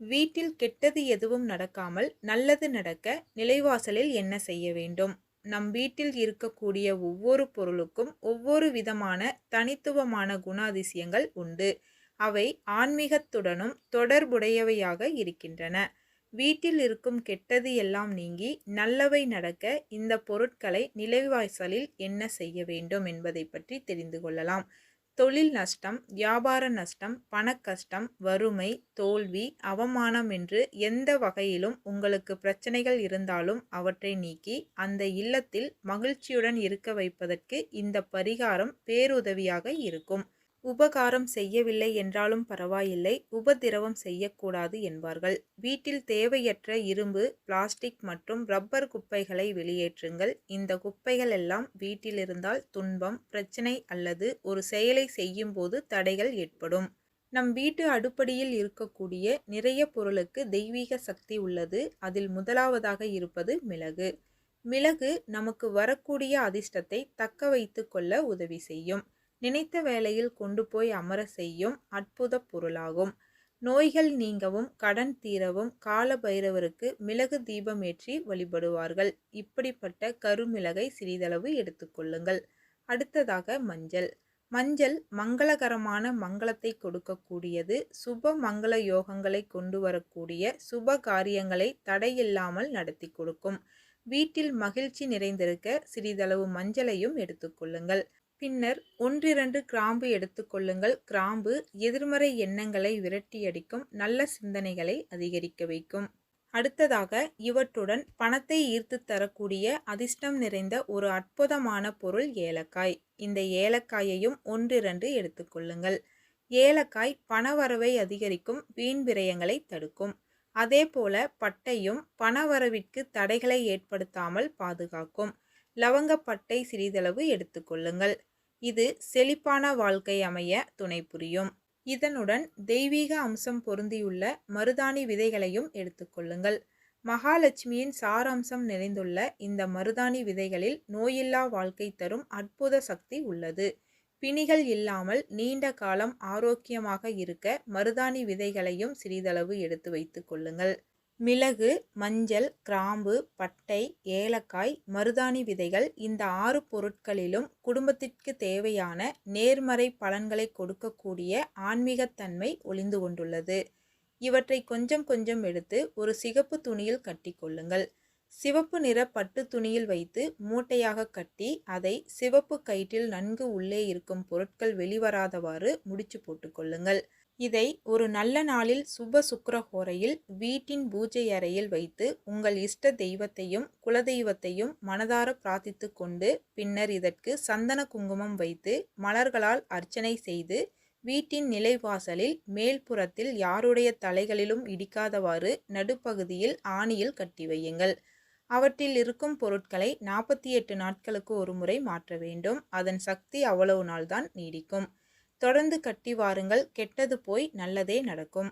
வீட்டில் கெட்டது எதுவும் நடக்காமல் நல்லது நடக்க நிலைவாசலில் என்ன செய்ய வேண்டும்? நம் வீட்டில் இருக்கக்கூடிய ஒவ்வொரு பொருளுக்கும் ஒவ்வொரு விதமான தனித்துவமான குணாதிசயங்கள் உண்டு. அவை ஆன்மீகத்துடனும் தொடர்புடையவையாக இருக்கின்றன. வீட்டில் இருக்கும் கெட்டது எல்லாம் நீங்கி நல்லவை நடக்க இந்த பொருட்களை நிலைவாசலில் என்ன செய்ய வேண்டும் என்பதை பற்றி தெரிந்து கொள்ளலாம். தொழில் நஷ்டம் வியாபார நஷ்டம் பணக்கஷ்டம் வறுமை தோல்வி அவமானம் என்று எந்த வகையிலும் உங்களுக்கு பிரச்சனைகள் இருந்தாலும் அவற்றை நீக்கி அந்த இல்லத்தில் மகிழ்ச்சியுடன் இருக்க வைப்பதற்கு இந்த பரிகாரம் பேருதவியாக இருக்கும். உபகாரம் செய்யவில்லை என்றாலும் பரவாயில்லை உபதிரவம் செய்யக்கூடாது என்பார்கள். வீட்டில் தேவையற்ற இரும்பு பிளாஸ்டிக் மற்றும் ரப்பர் குப்பைகளை வெளியேற்றுங்கள். இந்த குப்பைகள் எல்லாம் வீட்டில் இருந்தால் துன்பம் பிரச்சனை அல்லது ஒரு செயலை செய்யும் போது தடைகள் ஏற்படும். நம் வீட்டு அடுப்படியில் இருக்கக்கூடிய நிறைய பொருளுக்கு தெய்வீக சக்தி உள்ளது. அதில் முதலாவதாக இருப்பது மிளகு. மிளகு நமக்கு வரக்கூடிய அதிர்ஷ்டத்தை தக்க வைத்து கொள்ள உதவி செய்யும். நினைத்த வேளையில் கொண்டு போய் அமர செய்யும் அற்புத பொருளாகும். நோய்கள் நீங்கவும் கடன் தீரவும் கால பைரவருக்கு மிளகு தீபம் ஏற்றி வழிபடுவார்கள். இப்படிப்பட்ட கருமிளகை சிறிதளவு எடுத்துக்கொள்ளுங்கள் அடுத்ததாக மஞ்சள். மஞ்சள் மங்களகரமான மங்களத்தை கொடுக்கக்கூடியது சுப மங்கள யோகங்களை கொண்டு வரக்கூடிய சுப காரியங்களை தடையில்லாமல் நடத்தி கொடுக்கும். வீட்டில் மகிழ்ச்சி நிறைந்திருக்க சிறிதளவு மஞ்சளையும் எடுத்துக்கொள்ளுங்கள் பின்னர் ஒன்றிரண்டு கிராம்பு எடுத்துக்கொள்ளுங்கள் கிராம்பு எதிர்மறை எண்ணங்களை விரட்டியடிக்கும். நல்ல சிந்தனைகளை அதிகரிக்க வைக்கும். அடுத்ததாக இவற்றுடன் பணத்தை ஈர்த்து தரக்கூடிய அதிர்ஷ்டம் நிறைந்த ஒரு அற்புதமான பொருள் ஏலக்காய். இந்த ஏலக்காயையும் ஒன்றிரண்டு எடுத்துக்கொள்ளுங்கள் ஏலக்காய் பணவரவை அதிகரிக்கும் வீண் விரயங்களை தடுக்கும். அதேபோல பட்டையும் பணவரவிற்கு தடைகளை ஏற்படுத்தாமல் பாதுகாக்கும். லவங்கப்பட்டை சிறிதளவு எடுத்துக்கொள்ளுங்கள் இது செழிப்பான வாழ்க்கை அமைய துணை புரியும். இதனுடன் தெய்வீக அம்சம் பொருந்தியுள்ள மருதாணி விதைகளையும் எடுத்துக்கொள்ளுங்கள் மகாலட்சுமியின் சாராம்சம் நிறைந்துள்ள இந்த மருதாணி விதைகளில் நோயில்லா வாழ்க்கை தரும் அற்புத சக்தி உள்ளது. பிணிகள் இல்லாமல் நீண்ட காலம் ஆரோக்கியமாக இருக்க மருதாணி விதைகளையும் சிறிதளவு எடுத்து வைத்துக் கொள்ளுங்கள். மிளகு மஞ்சள் கிராம்பு பட்டை ஏலக்காய் மருதாணி விதைகள் இந்த ஆறு பொருட்களிலும் குடும்பத்திற்கு தேவையான நேர்மறை பலன்களை கொடுக்கக்கூடிய ஆன்மீகத்தன்மை ஒளிந்து கொண்டுள்ளது. இவற்றை கொஞ்சம் கொஞ்சம் எடுத்து ஒரு சிகப்பு துணியில் கட்டிக்கொள்ளுங்கள். சிவப்பு நிற பட்டு துணியில் வைத்து மூட்டையாக கட்டி அதை சிவப்பு கயிற்றில் நன்கு உள்ளே இருக்கும் பொருட்கள் வெளிவராதவாறு முடிச்சு போட்டுக்கொள்ளுங்கள் இதை ஒரு நல்ல நாளில் சுப சுக்கரஹோரையில் வீட்டின் பூஜை அறையில் வைத்து உங்கள் இஷ்ட தெய்வத்தையும் குலதெய்வத்தையும் மனதார பிரார்த்தித்து கொண்டு பின்னர் இதற்கு சந்தன குங்குமம் வைத்து மலர்களால் அர்ச்சனை செய்து வீட்டின் நிலைவாசலில் மேல்புறத்தில் யாருடைய தலைகளிலும் இடிக்காதவாறு நடுப்பகுதியில் ஆணியில் கட்டி வையுங்கள். அவற்றில் இருக்கும் பொருட்களை நாற்பத்தி எட்டு நாட்களுக்கு ஒரு முறை மாற்ற வேண்டும். அதன் சக்தி அவ்வளவு நாள்தான் நீடிக்கும். தொடர்ந்து கட்டி வாருங்கள். கெட்டது போய் நல்லதே நடக்கும்.